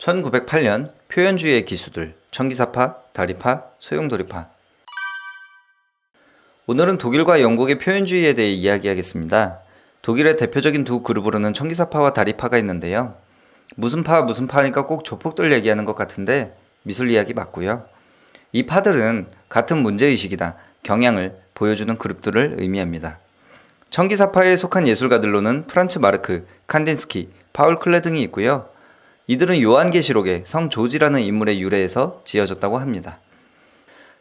1908년 표현주의의 기수들 청기사파, 다리파, 소용돌이파 오늘은 독일과 영국의 표현주의에 대해 이야기하겠습니다. 독일의 대표적인 두 그룹으로는 청기사파와 다리파가 있는데요. 무슨 파 무슨 파니까 꼭 조폭들 얘기하는 것 같은데 미술 이야기 맞고요. 이 파들은 같은 문제의식이나 경향을 보여주는 그룹들을 의미합니다. 청기사파에 속한 예술가들로는 프란츠 마르크, 칸딘스키, 파울 클레 등이 있고요. 이들은 요한계시록의 성 조지라는 인물의 유래에서 지어졌다고 합니다.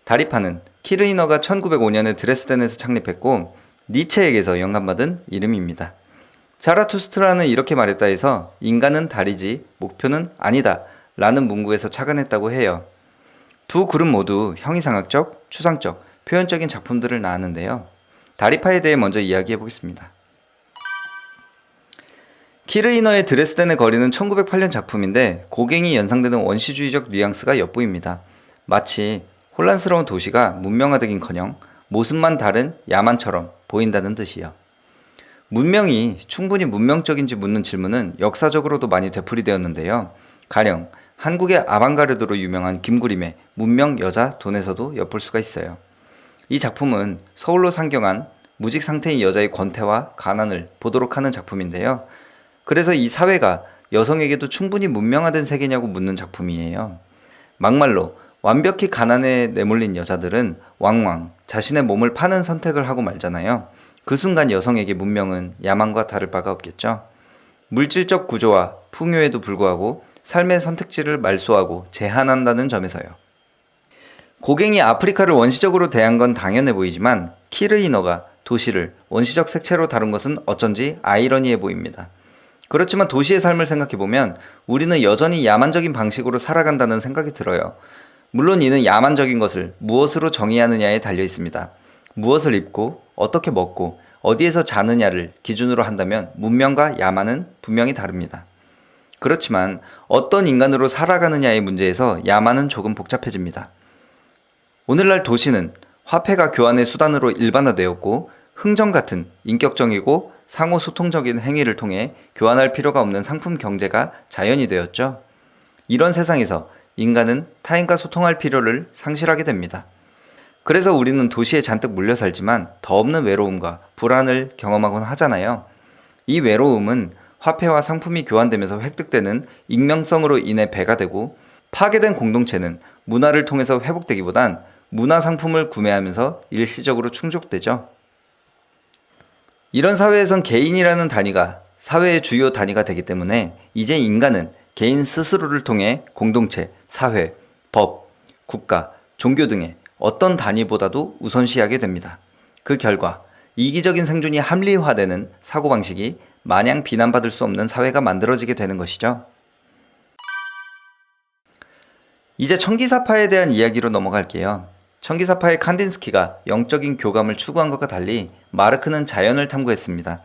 다리파는 키르이너가 1905년에 드레스덴에서 창립했고 니체에게서 영감받은 이름입니다. 자라투스트라는 이렇게 말했다 해서 인간은 달이지 목표는 아니다 라는 문구에서 착안했다고 해요. 두 그룹 모두 형이상학적, 추상적, 표현적인 작품들을 낳았는데요. 다리파에 대해 먼저 이야기해 보겠습니다. 키르이너의 드레스덴의 거리는 1908년 작품인데 고갱이 연상되는 원시주의적 뉘앙스가 엿보입니다. 마치 혼란스러운 도시가 문명화되긴커녕 모습만 다른 야만처럼 보인다는 뜻이요. 문명이 충분히 문명적인지 묻는 질문은 역사적으로도 많이 되풀이되었는데요. 가령 한국의 아방가르드로 유명한 김구림의 문명 여자 돈에서도 엿볼 수가 있어요. 이 작품은 서울로 상경한 무직 상태인 여자의 권태와 가난을 보도록 하는 작품인데요. 그래서 이 사회가 여성에게도 충분히 문명화된 세계냐고 묻는 작품이에요. 막말로 완벽히 가난에 내몰린 여자들은 왕왕 자신의 몸을 파는 선택을 하고 말잖아요. 그 순간 여성에게 문명은 야망과 다를 바가 없겠죠. 물질적 구조와 풍요에도 불구하고 삶의 선택지를 말소하고 제한한다는 점에서요. 고갱이 아프리카를 원시적으로 대한 건 당연해 보이지만 키르이너가 도시를 원시적 색채로 다룬 것은 어쩐지 아이러니해 보입니다. 그렇지만 도시의 삶을 생각해 보면 우리는 여전히 야만적인 방식으로 살아간다는 생각이 들어요. 물론 이는 야만적인 것을 무엇으로 정의하느냐에 달려 있습니다. 무엇을 입고 어떻게 먹고 어디에서 자느냐를 기준으로 한다면 문명과 야만은 분명히 다릅니다. 그렇지만 어떤 인간으로 살아가느냐의 문제에서 야만은 조금 복잡해집니다. 오늘날 도시는 화폐가 교환의 수단으로 일반화되었고 흥정 같은 인격적이고 상호 소통적인 행위를 통해 교환할 필요가 없는 상품 경제가 자연이 되었죠. 이런 세상에서 인간은 타인과 소통할 필요를 상실하게 됩니다. 그래서 우리는 도시에 잔뜩 물려 살지만 더 없는 외로움과 불안을 경험하곤 하잖아요. 이 외로움은 화폐와 상품이 교환되면서 획득되는 익명성으로 인해 배가 되고 파괴된 공동체는 문화를 통해서 회복되기보단 문화 상품을 구매하면서 일시적으로 충족되죠. 이런 사회에선 개인이라는 단위가 사회의 주요 단위가 되기 때문에 이제 인간은 개인 스스로를 통해 공동체, 사회, 법, 국가, 종교 등의 어떤 단위보다도 우선시하게 됩니다. 그 결과 이기적인 생존이 합리화되는 사고방식이 마냥 비난받을 수 없는 사회가 만들어지게 되는 것이죠. 이제 청기사파에 대한 이야기로 넘어갈게요. 청기사파의 칸딘스키가 영적인 교감을 추구한 것과 달리 마르크는 자연을 탐구했습니다.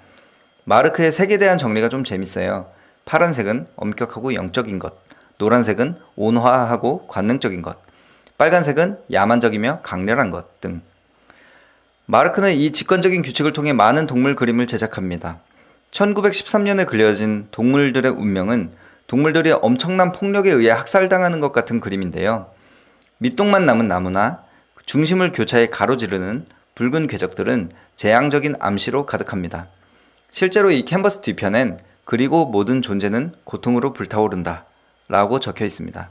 마르크의 색에 대한 정리가 좀 재밌어요. 파란색은 엄격하고 영적인 것, 노란색은 온화하고 관능적인 것, 빨간색은 야만적이며 강렬한 것 등. 마르크는 이 직관적인 규칙을 통해 많은 동물 그림을 제작합니다. 1913년에 그려진 동물들의 운명은 동물들이 엄청난 폭력에 의해 학살당하는 것 같은 그림인데요. 밑동만 남은 나무나 중심을 교차해 가로지르는 붉은 궤적들은 재앙적인 암시로 가득합니다. 실제로 이 캔버스 뒤편엔 그리고 모든 존재는 고통으로 불타오른다 라고 적혀 있습니다.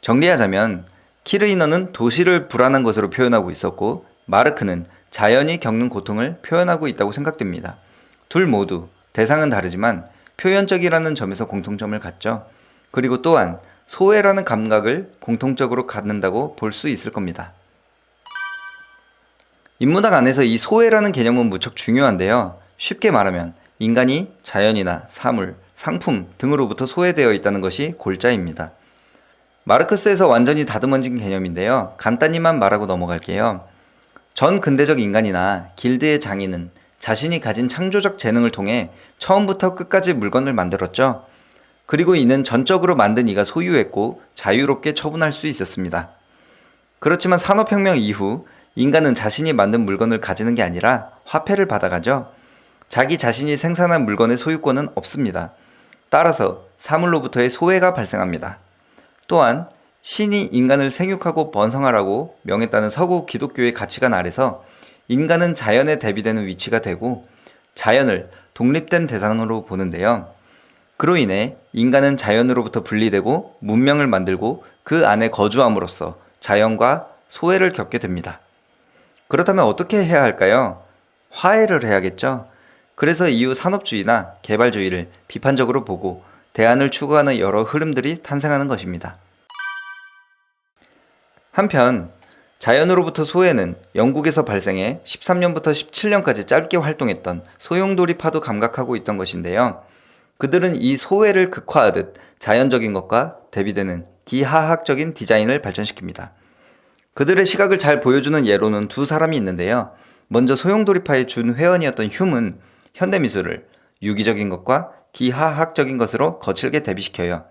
정리하자면 키르이너는 도시를 불안한 것으로 표현하고 있었고 마르크는 자연이 겪는 고통을 표현하고 있다고 생각됩니다. 둘 모두 대상은 다르지만 표현적이라는 점에서 공통점을 갖죠. 그리고 또한 소외라는 감각을 공통적으로 갖는다고 볼 수 있을 겁니다. 인문학 안에서 이 소외라는 개념은 무척 중요한데요. 쉽게 말하면 인간이 자연이나 사물, 상품 등으로부터 소외되어 있다는 것이 골자입니다. 마르크스에서 완전히 다듬어진 개념인데요. 간단히만 말하고 넘어갈게요. 전 근대적 인간이나 길드의 장인은 자신이 가진 창조적 재능을 통해 처음부터 끝까지 물건을 만들었죠. 그리고 이는 전적으로 만든 이가 소유했고 자유롭게 처분할 수 있었습니다. 그렇지만 산업혁명 이후 인간은 자신이 만든 물건을 가지는 게 아니라 화폐를 받아가죠. 자기 자신이 생산한 물건의 소유권은 없습니다. 따라서 사물로부터의 소외가 발생합니다. 또한 신이 인간을 생육하고 번성하라고 명했다는 서구 기독교의 가치관 아래서 인간은 자연에 대비되는 위치가 되고 자연을 독립된 대상으로 보는데요. 그로 인해 인간은 자연으로부터 분리되고 문명을 만들고 그 안에 거주함으로써 자연과 소외를 겪게 됩니다. 그렇다면 어떻게 해야 할까요? 화해를 해야겠죠? 그래서 이후 산업주의나 개발주의를 비판적으로 보고 대안을 추구하는 여러 흐름들이 탄생하는 것입니다. 한편 자연으로부터 소외는 영국에서 발생해 13년부터 17년까지 짧게 활동했던 소용돌이 파도 감각하고 있던 것인데요. 그들은 이 소외를 극화하듯 자연적인 것과 대비되는 기하학적인 디자인을 발전시킵니다. 그들의 시각을 잘 보여주는 예로는 두 사람이 있는데요. 먼저 소용돌이파의 준 회원이었던 흉은 현대미술을 유기적인 것과 기하학적인 것으로 거칠게 대비시켜요.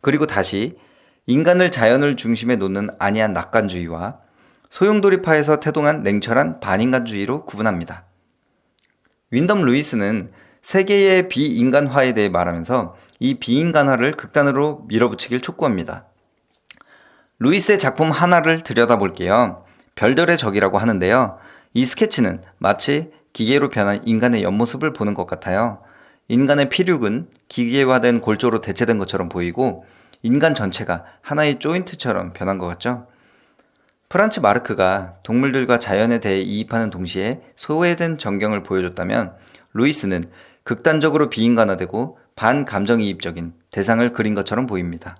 그리고 다시 인간을 자연을 중심에 놓는 안이한 낙관주의와 소용돌이파에서 태동한 냉철한 반인간주의로 구분합니다. 윈덤 루이스는 세계의 비인간화에 대해 말하면서 이 비인간화를 극단으로 밀어붙이길 촉구합니다. 루이스의 작품 하나를 들여다볼게요. 별들의 적이라고 하는데요. 이 스케치는 마치 기계로 변한 인간의 옆모습을 보는 것 같아요. 인간의 피륙은 기계화된 골조로 대체된 것처럼 보이고 인간 전체가 하나의 조인트처럼 변한 것 같죠? 프란츠 마르크가 동물들과 자연에 대해 이입하는 동시에 소외된 전경을 보여줬다면 루이스는 극단적으로 비인간화되고 반감정이입적인 대상을 그린 것처럼 보입니다.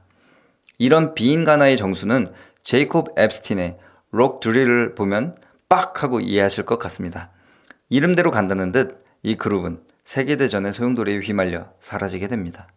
이런 비인간화의 정수는 제이콥 앱스틴의 록 드릴을 보면 빡 하고 이해하실 것 같습니다. 이름대로 간다는 듯 이 그룹은 세계대전의 소용돌이에 휘말려 사라지게 됩니다.